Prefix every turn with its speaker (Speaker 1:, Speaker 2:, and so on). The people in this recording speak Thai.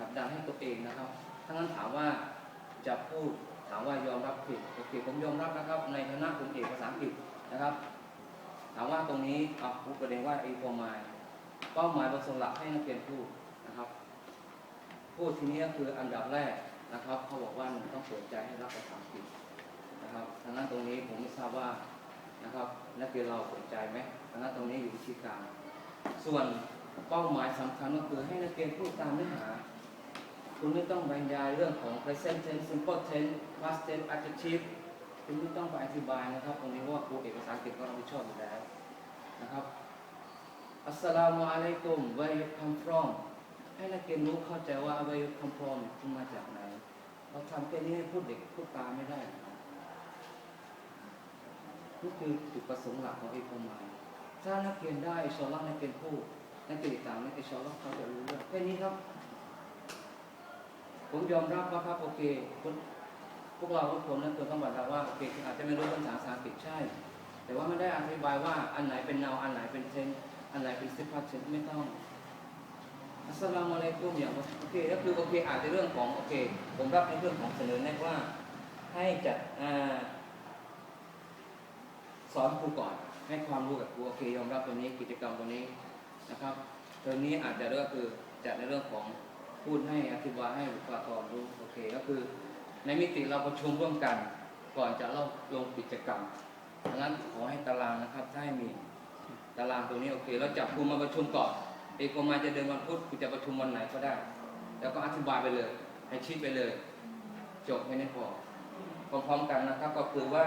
Speaker 1: ผลักดันให้ตัวเองนะครับถ้างั้นถามว่าจะพูดถามว่ายอมรับผิดโอเคผมยอมรับนะครับ ในฐานะผมเอกภาษาอังกฤษนะครับ ถามว่าตรงนี้เอาพูดประเด็นว่าไอ้ความหมายเป้าหมายประสงค์หลักให้นักเรียนพูดนะครับ พูดทีนี้คืออันดับแรกนะครับเขาบอกว่าหนึ่งต้องเปิดใจให้รับภาษาอังกฤษนะครับดังนั้นตรงนี้ผมไม่ทราบว่านะครับนักเรียนเราเปิดใจไหมดังนั้นตรงนี้อยู่ที่การ ส่วนเป้าหมายสำคัญก็คือให้นักเรียนพูดตามเนื้อหา คุณไม่ต้องบรรยายเรื่องของ present tense simple tense past tense adjective คุณไม่ต้องไปอธิบายนะครับ ตรงนี้ว่าครูเอกภาษาอังกฤษก็รับผิดชอบอยู่แล้วนะครับอัสสลามุอะลัยกุม where you come from ให้นักเรียนรู้เข้าใจว่า where you come from คุณมาจากไหน เราทำแค่นี้ให้พูดเด็กพูดตามไม่ได้นี่คือจุดประสงค์หลักของเอกความหมายถ้านักเรียนได้อิชอลลอฮ์นักเรียนพูดนักเรียนตามนักอินชอลลอฮ์เขาจะรู้เรื่องแค่นี้ครับ ผมยอมรับว่าครับโอเคพวกเราทุกคนนั้นควรต้องบอกว่าโอเคอาจจะไม่รู้ภาษาภาษาอังกฤษใช่ แต่ว่าไม่ได้อธิบายว่าอันไหนเป็นนาวอันไหนเป็นเทนอันไหนเป็นสิบพัทเทนไม่ต้องอัสสลามุอะลัยกุมอย่างโอเคก็คือโอเคอาจจะเรื่องของโอเค ผมรับในเรื่องของเสนอแนะว่าให้จัดอ่าสอนครูก่อน ให้ความรู้กับครูโอเคยอมรับตรงนี้กิจกรรมตรงนี้นะครับตรงนี้อาจจะเรื่องคือจัดในเรื่องของ พูดให้อธิบายให้บุคลากรรู้โอเคก็คือ ในมิติเราประชุมร่วมกัน ก่อนจะเล่าลงกิจกรรมดังนั้นขอให้ตารางนะครับถ้าให้มีตารางตรงนี้โอเคเราจับกลุ่มมาประชุมก่อนเอกมาจะเดินวันพุธคุณจะประชุมวันไหนก็ได้ แล้วก็อธิบายไปเลย ให้ชิดไปเลย จบไม่ได้พอพร้อมๆกันนะครับก็คือว่า